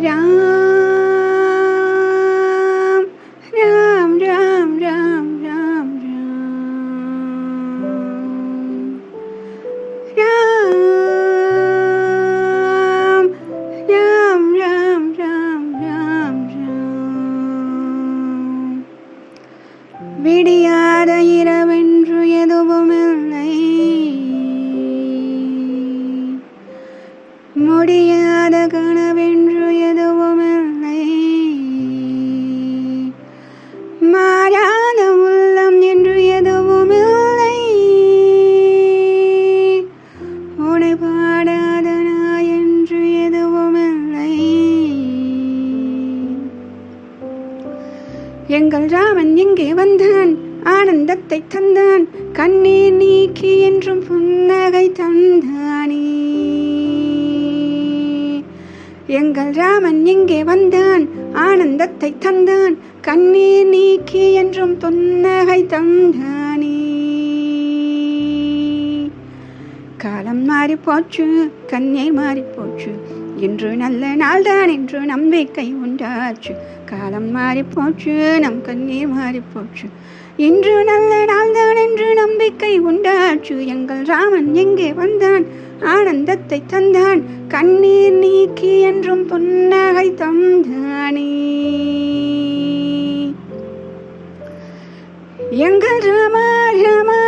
ராம் ராம் ராம் ராம் ராம் ராம் ராம் ராம் ராம் ராம் ராம் விடியாத இரவென்று எதுவுமில்லை முடியாத உனை பாடாத நாய் என்று எதுவுமில்லை. எங்கள் ராமன் எங்கே வந்தான் ஆனந்தத்தை தந்தான் கண்ணீர் நீக்கி என்றும் புன்னகை தந்தானே. எங்கள் ராமன் எங்கே வந்தான் ஆனந்தத்தை தந்தான் கண்ணீர் நீக்கி என்றும் புன்னகை தந்தானே. மாறி போச்சு கண்ணீர் மாறி போச்சு இன்று நல்ல நாள்தான் என்று நம்பிக்கை உண்டாச்சு. காலம் மாறி போச்சு நம் கண்ணீர் மாறி போச்சு இன்று நல்ல நாள்தான் என்று நம்பிக்கை உண்டாச்சு. எங்கள் ராமன் எங்கே வந்தான்? ஆனந்தத்தை தந்தான். கண்ணீர் நீக்கி என்றும் புன்னகை தந்தானே. எங்கள் ராமா ராமா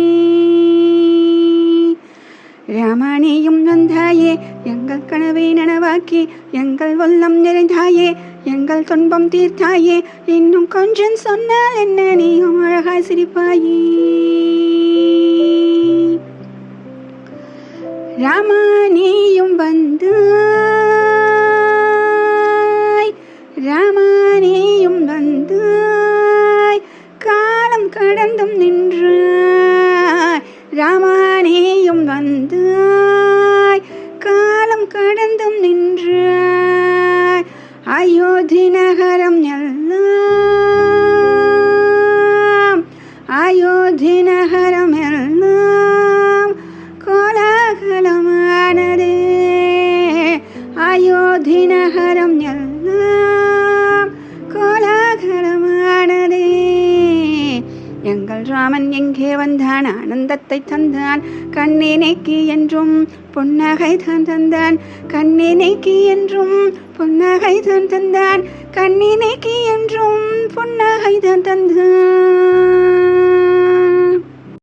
வந்தாயே எங்கள் கனவை நனவாக்கி எங்கள் உள்ளம் நிறைந்தாயே எங்கள் துன்பம் தீர்த்தாயே இன்னும் கொஞ்சம் சொன்னால் என்ன நீயும் அழகாய் சிரிப்பாயே. ராமா நீயும் வந்து கோலாகலமானதே எங்கள் ராமன் எங்கே வந்தான்? ஆனந்தத்தை தந்தான். கண்ணினைக்கு என்றும் புன்னகை தான் தந்தான். கண்ணினைக்கு என்றும் புன்னகை தான் தந்தான். கண்ணினைக்கு என்றும் புன்னகை தான் தந்தான்.